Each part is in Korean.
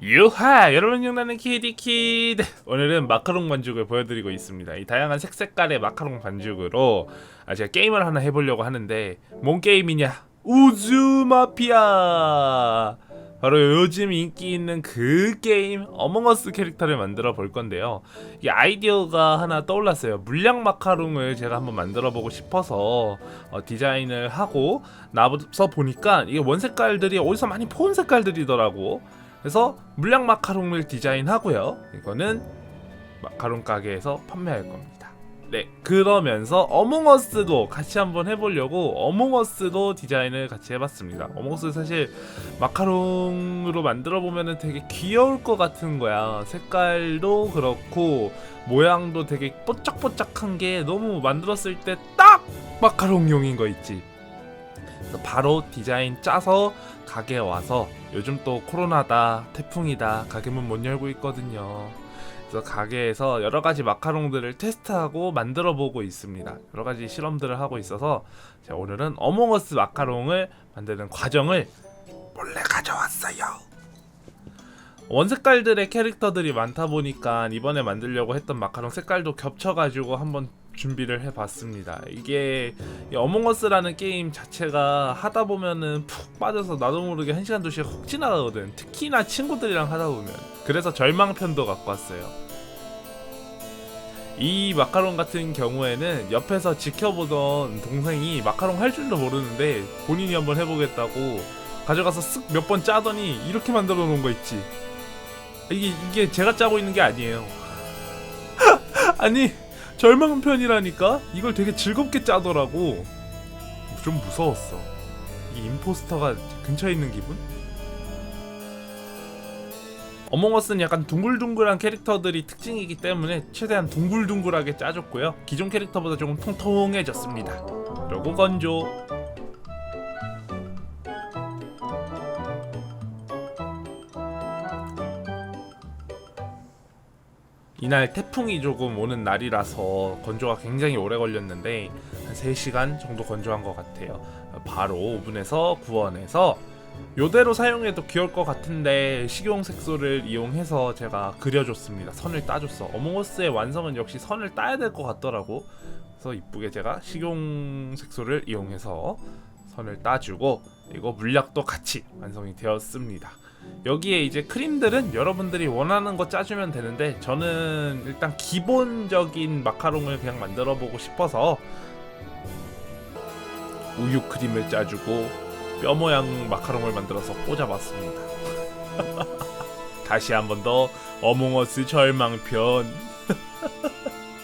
유하! 여러분 영나는 키디키드. 오늘은 마카롱 반죽을 보여드리고 있습니다. 이 다양한 색색깔의 마카롱 반죽으로 아, 제가 게임을 하나 해보려고 하는데 뭔 게임이냐? 우즈마피아! 바로 요즘 인기 있는 그 게임 어몽어스 캐릭터를 만들어 볼 건데요. 이 아이디어가 하나 떠올랐어요. 물량 마카롱을 제가 한번 만들어 보고 싶어서 어, 디자인을 하고 나서 보니까 이게 원 색깔들이 어디서 많이 본 색깔들이더라고 그래서 물량 마카롱을 디자인하고요. 이거는 마카롱 가게에서 판매할 겁니다. 네, 그러면서 어몽어스도 같이 한번 해보려고 어몽어스도 디자인을 같이 해봤습니다. 어몽어스 사실 마카롱으로 만들어 보면은 되게 귀여울 것 같은 거야. 색깔도 그렇고 모양도 되게 뽀짝뽀짝한 게 너무 만들었을 때 딱 마카롱용인 거 있지. 바로 디자인 짜서 가게에 와서 요즘 또 코로나다 태풍이다 가게 문 못 열고 있거든요. 그래서 가게에서 여러 가지 마카롱들을 테스트하고 만들어 보고 있습니다. 여러 가지 실험들을 하고 있어서 제가 오늘은 어몽어스 마카롱을 만드는 과정을 몰래 가져왔어요. 원색깔들의 캐릭터들이 많다 보니까 이번에 만들려고 했던 마카롱 색깔도 겹쳐가지고 한번 준비를 해봤습니다. 이게 이 어몽어스라는 게임 자체가 하다 보면은 푹 빠져서 나도 모르게 한 시간 두 시간 훅 지나가거든. 특히나 친구들이랑 하다 보면. 그래서 절망편도 갖고 왔어요. 이 마카롱 같은 경우에는 옆에서 지켜보던 동생이 마카롱 할 줄도 모르는데 본인이 한번 해보겠다고 가져가서 쓱 몇 번 짜더니 이렇게 만들어 놓은 거 있지. 이게 이게 제가 짜고 있는 게 아니에요. 아니 절망 편이라니까 이걸 되게 즐겁게 짜더라고. 좀 무서웠어. 이 임포스터가 근처에 있는 기분? 어몽어스는 약간 둥글둥글한 캐릭터들이 특징이기 때문에 최대한 둥글둥글하게 짜줬고요. 기존 캐릭터보다 조금 통통해졌습니다. 그리고 건조. 이날 태풍이 조금 오는 날이라서 건조가 굉장히 오래 걸렸는데 한 3시간 정도 건조한 것 같아요. 바로 오븐에서 구워내서 요대로 사용해도 귀여울 것 같은데 식용 색소를 이용해서 제가 그려줬습니다. 선을 따줬어. 어몽어스의 완성은 역시 선을 따야 될 것 같더라고. 그래서 이쁘게 제가 식용 색소를 이용해서 선을 따주고 그리고 물약도 같이 완성이 되었습니다. 여기에 이제 크림들은 여러분들이 원하는 거 짜주면 되는데 저는 일단 기본적인 마카롱을 그냥 만들어 보고 싶어서 우유 크림을 짜주고 뼈 모양 마카롱을 만들어서 꽂아봤습니다. 다시 한 번 더 어몽어스 절망편.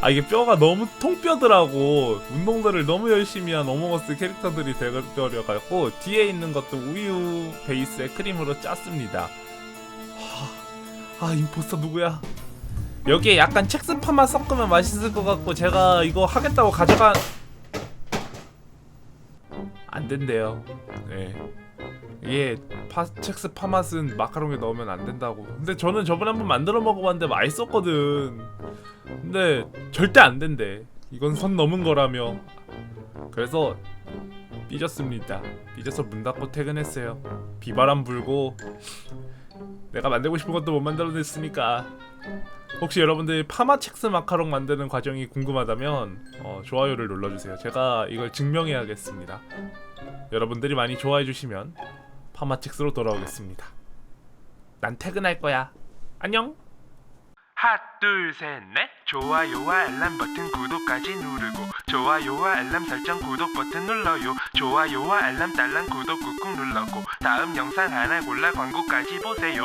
아 이게 뼈가 너무 통뼈더라고. 운동들을 너무 열심히 한 어몽어스 캐릭터들이 되어려갖고 뒤에 있는 것도 우유 베이스의 크림으로 짰습니다. 하, 아 임포스터 누구야? 여기에 약간 첵스파만 섞으면 맛있을 것 같고 제가 이거 하겠다고 가져간 안 된대요. 네. 이게 파, 첵스 파맛은 마카롱에 넣으면 안 된다고. 근데 저는 저번에 한번 만들어 먹어봤는데 맛있었거든 근데 절대 안 된대. 이건 선 넘은 거라며. 그래서 삐졌습니다. 삐져서 문 닫고 퇴근했어요. 비바람 불고 내가 만들고 싶은 것도 못 만들어냈으니까. 혹시 여러분들 파마 첵스 마카롱 만드는 과정이 궁금하다면 어, 좋아요를 눌러주세요. 제가 이걸 증명해야겠습니다. 여러분들이 많이 좋아해 주시면 파마첵스로 돌아오겠습니다. 난 퇴근할 거야. 안녕. 하나 둘셋넷. 좋아요와 알람 버튼 구독까지 누르고 좋아요와 알람 설정 구독 버튼 눌러요. 좋아요와 알람 딸랑 구독 꾹꾹 눌러고 다음 영상 하나 골라 광고까지 보세요